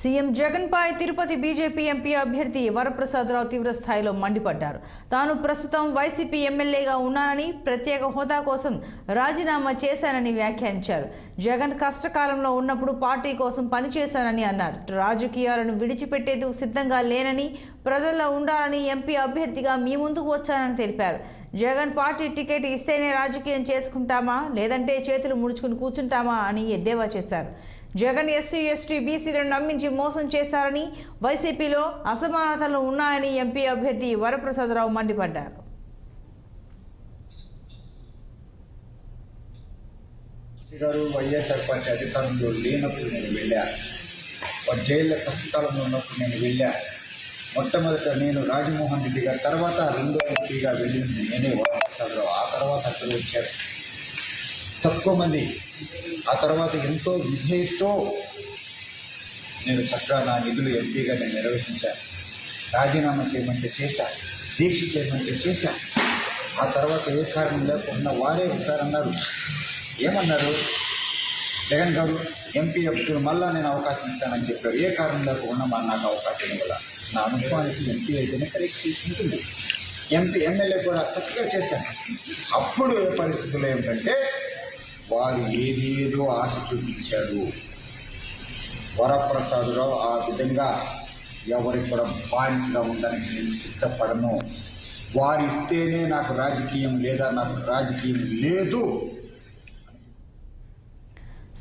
CM జగన్పై Tirupati BJP MP అభ్యర్థి వరప్రసాదరావు తీవ్రస్థాయిలో మండిపడ్డారు. తాను ప్రస్తుతం వైసీపీ ఎమ్మెల్యేగా ఉన్నానని ప్రత్యేక హోదా కోసం రాజీనామా చేశానని వ్యాఖ్యానించారు. జగన్ కష్టకాలంలో ఉన్నప్పుడు పార్టీ కోసం పనిచేశానని అన్నారు. రాజకీయాలను విడిచిపెట్టేందుకు సిద్ధంగా లేనని ప్రజల్లో ఉండాలని ఎంపీ అభ్యర్థిగా మీ ముందుకు వచ్చానని తెలిపారు. జగన్ పార్టీ టికెట్ ఇస్తేనే రాజకీయం చేసుకుంటామా? లేదంటే చేతులు ముడుచుకుని కూర్చుంటామా అని ఎద్దేవా చేశారు. జగన్ ఎస్సీ ఎస్టీ బీసీలను నమ్మించి మోసం చేశారని వైసీపీలో అసమానతలు ఉన్నాయని ఎంపీ అభ్యర్థి వరప్రసాదరావు మండిపడ్డారు. గారు వైఎస్ఆర్ పార్టీ అధికారంలో లేనప్పుడు నేను వెళ్ళా. జైల్లో కష్టకాలంలో ఉన్నప్పుడు నేను వెళ్ళా. మొట్టమొదట నేను రాజమోహన్ రెడ్డి గారు తర్వాత రెండో ఎంపీగా వెళ్ళింది నేనే వారసాలు ఆ తర్వాత అక్కడ వచ్చారు తక్కువ మంది. ఆ తర్వాత ఎంతో విధేయతో నేను చక్కగా నా నిధులు ఎంపీగా నేను నిర్వహించాను. రాజీనామా చేయమంటే చేశా. దీక్ష చేయమంటే చేశా. ఆ తర్వాత ఏ కారణం లేకుండా వారే ఒకసారి అన్నారు ఏమన్నారు? జగన్ గారు ఎంపీ అప్పుడు మళ్ళా నేను అవకాశం ఇస్తానని చెప్పారు. ఏ కారణం లేకుండా మరి నాకు అవకాశం ఇవ్వాల. నా అనుభవానికి ఎంపీ అయితేనే సరే ఉంటుంది. ఎంపీ ఎమ్మెల్యే కూడా చక్కగా చేశాను అప్పుడు ఏ పరిస్థితులు ఏమిటంటే వారు ఏదేదో ఆశ చూపించారు. వరప్రసాదరావు ఆ విధంగా ఎవరికి కూడా బానిసగా ఉండడానికి నేను సిద్ధపడను. వారు ఇస్తేనే నాకు రాజకీయం లేదా నాకు రాజకీయం లేదు.